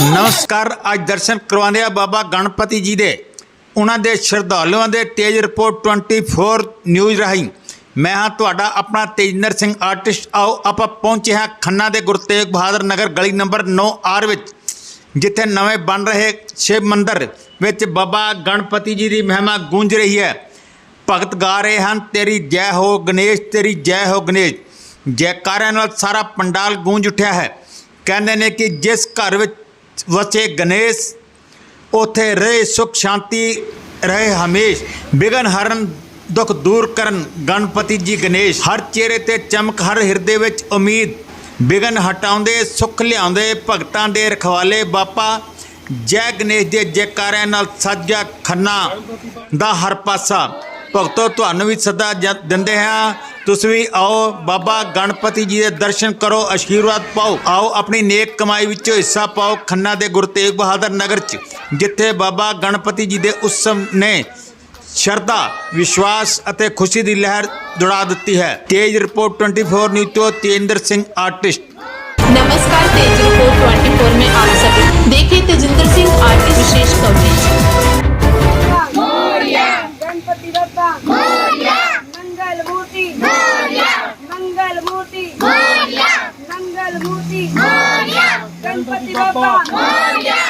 ਨਮਸਕਾਰ, ਅੱਜ ਦਰਸ਼ਨ ਕਰਵਾਉਂਦੇ ਆ ਬਾਬਾ ਗਣਪਤੀ ਜੀ ਦੇ। ਉਹਨਾਂ ਦੇ ਸ਼ਰਧਾਲੂਆਂ ਦੇ ਤੇਜ ਰਿਪੋਰਟ 24 ਨਿਊਜ਼ ਰਾਹੀਂ। ਮੈਂ ਹਾਂ ਤੁਹਾਡਾ ਆਪਣਾ ਤੇਜਿੰਦਰ ਸਿੰਘ ਆਰਟਿਸਟ ਆਓ, ਆਪਾਂ ਪਹੁੰਚੇ ਹਾਂ ਖੰਨਾ ਦੇ ਗੁਰੂ ਤੇਗ ਬਹਾਦਰ ਨਗਰ ਗਲੀ ਨੰਬਰ 9 ਆਰ ਵਿੱਚ, ਜਿੱਥੇ ਨਵੇਂ ਬਣ ਰਹੇ ਸ਼ਿਵ ਮੰਦਿਰ ਵਿੱਚ ਬਾਬਾ ਗਣਪਤੀ ਜੀ ਦੀ ਮਹਿਮਾ ਗੂੰਜ ਰਹੀ ਹੈ। ਭਗਤ ਗਾ ਰਹੇ ਹਨ, ਤੇਰੀ ਜੈ ਹੋ ਗਣੇਸ਼, ਤੇਰੀ ਜੈ ਹੋ ਗਣੇਸ਼। ਜੈਕਾਰਿਆਂ ਨਾਲ ਸਾਰਾ ਪੰਡਾਲ ਗੂੰਜ ਉੱਠਿਆ ਹੈ। ਕਹਿੰਦੇ ਨੇ ਕਿ ਜਿਸ ਘਰ ਵਿੱਚ ਵਸੇ ਗਣੇਸ਼, ਉਥੇ ਰਹੇ ਸੁਖ ਸ਼ਾਂਤੀ, ਰਹੇ ਹਮੇਸ਼। ਬਿਗਨ ਹਰਨ, ਦੁੱਖ ਦੂਰ ਕਰਨ, ਗਣਪਤੀ ਜੀ ਗਣੇਸ਼। ਹਰ ਚਿਹਰੇ ਤੇ ਚਮਕ, ਹਰ ਹਿਰਦੇ ਵਿੱਚ ਉਮੀਦ। ਬਿਗਨ ਹਟਾਉਂਦੇ, ਸੁੱਖ ਲਿਆਉਂਦੇ, ਭਗਤਾਂ ਦੇ ਰਖਵਾਲੇ ਬਾਪਾ। ਜੈ ਗਣੇਸ਼ ਦੇ ਜੈਕਾਰਿਆਂ ਨਾਲ ਸਾਜਾ ਖੰਨਾ ਦਾ ਹਰ ਪਾਸਾ। ਭਗਤੋ, ਤੁਹਾਨੂੰ ਵੀ ਸਦਾ ਜ- ਦਿੰਦੇ ਹਾਂ। ਤੁਸੀਂ ਵੀ ਆਓ, ਬਾਬਾ ਗਣਪਤੀ ਜੀ ਦੇ ਦਰਸ਼ਨ ਕਰੋ ਅਸ਼ੀਰਵਾਦ ਪਾਓ। ਆਓ, ਆਪਣੀ ਨੇਕ ਕਮਾਈ ਵਿੱਚੋਂ ਹਿੱਸਾ ਪਾਓ, ਖੰਨਾ ਦੇ ਗੁਰੂ ਤੇਗ ਬਹਾਦਰ ਨਗਰ 'ਚ, ਜਿੱਥੇ ਬਾਬਾ ਗਣਪਤੀ ਜੀ ਦੇ ਉਤਸਵ ਨੇ ਸ਼ਰਧਾ, ਵਿਸ਼ਵਾਸ ਅਤੇ ਖੁਸ਼ੀ ਦੀ ਲਹਿਰ ਦੁੜਾ ਦਿੱਤੀ ਹੈ। ਤੇਜ ਰਿਪੋਰਟ 24 ਨਿਊਜ਼ ਤੋਂ ਤੇਂਦਰ ਸਿੰਘ ਆਰਟਿਸਟ। ਨਮਸਕਾਰ। Kalmuti! Moria! Ganpati Baba! Moria!